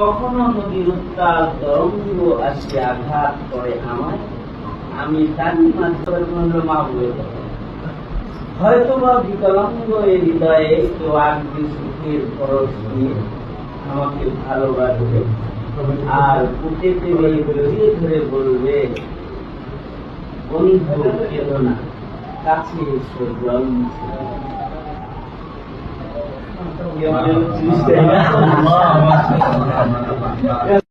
কখনো নদীর উত্তাল তরঙ্গ আসে আঘাত করে আমায়? আমি তারই মাধ্যমে কোনো মা বলে হয়তো বা বিকলাঙ্গ এই হৃদয়ে কেউ আগবি সুখের খরচ দিয়ে আমাকে ভালোবাসবে। আর বুকে পেয়ে জড়িয়ে ধরে বলবে বন্ধু কেঁদো না? কাছে এসো জল মুছে Yeah.